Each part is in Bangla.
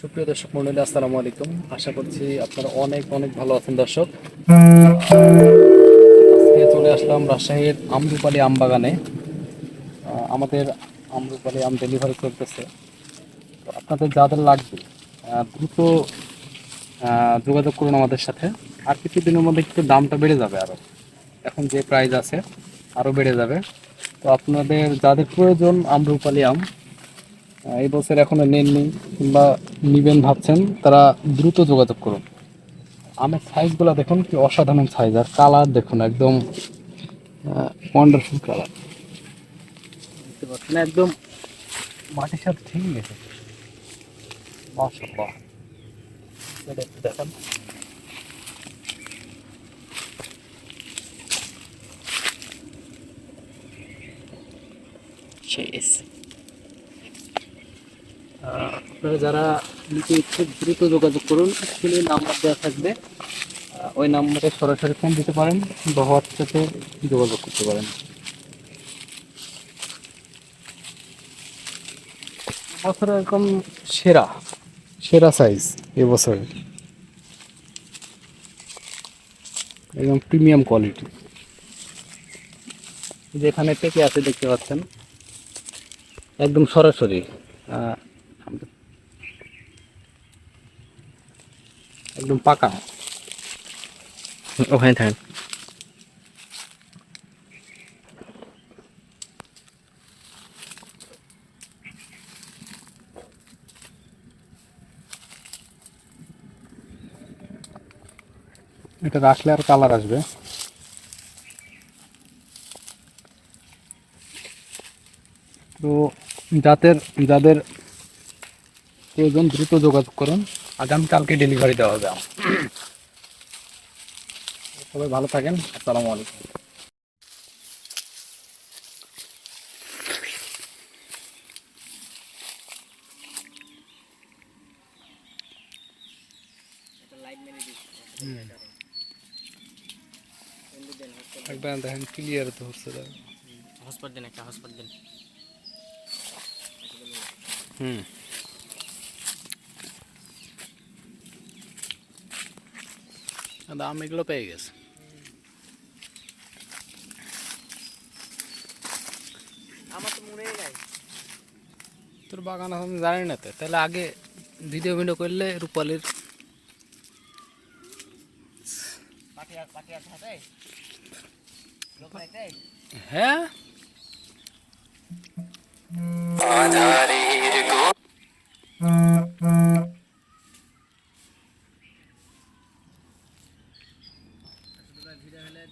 সুপ্রিয় দর্শক মন্ডলী, আসসালামু আলাইকুম। আশা করছি আপনারা অনেক অনেক ভালো আছেন দর্শক। আজকে চলে আসলাম রাজশাহীর আমরুপালি আম বাগানে আমাদের আমরুপালি আম ডেলিভারি করতেছে তো আপনাদের যাদের লাগবে দ্রুত যোগাযোগ করুন আমাদের সাথে। আর কিছু দিনের মধ্যে কিন্তু দামটা বেড়ে যাবে আরও এখন যে প্রাইস আছে আরও বেড়ে যাবে। তো আপনাদের যাদের প্রয়োজন আমরুপালি আম এই বছর এখনও নেননি কিংবা নিবেন ভাবছেন তারা দ্রুত যোগাযোগ করুন। আমের সাইজগুলো দেখুন কি অসাধারণ সাইজ আর কালার দেখুন একদম ওয়ান্ডারফুল কালার একদম মাটির সাথে ঠিক গেছে একটু দেখান। আহ, আপনারা যারা নিতে ইচ্ছুক দ্রুত যোগাযোগ করুন, স্ক্রিনে নাম্বার দেওয়া থাকবে। ওই নাম্বারে সরাসরি ফোন দিতে পারেন বা হোয়াটসঅ্যাপে যোগাযোগ করতে পারেন। বছর এরকম সেরা সেরা সাইজ এবছর একদম প্রিমিয়াম কোয়ালিটি যেখানে থেকে আছে দেখতে পাচ্ছেন, একদম সরাসরি। একদম পাকা ওখানে থাকেন এটা রাখলে আর কালার আসবে তো যাদের যাদের প্রয়োজন দ্রুত যোগাযোগ করুন। আগামীকালকে ডেলিভারি দেওয়া হবে সবাই ভালো থাকেন। আসসালামু আলাইকুম। একবার দেখেন ক্লিয়ার তো হচ্ছে হসপাত দিন একটা হসপাত দিন। হুম। দাম এগুলো পেয়ে গেছে তোর বাগান আমি জানি না তো তাহলে আগে ভিডিও ভিডিও করলে রূপালির হ্যাঁ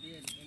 Yeah.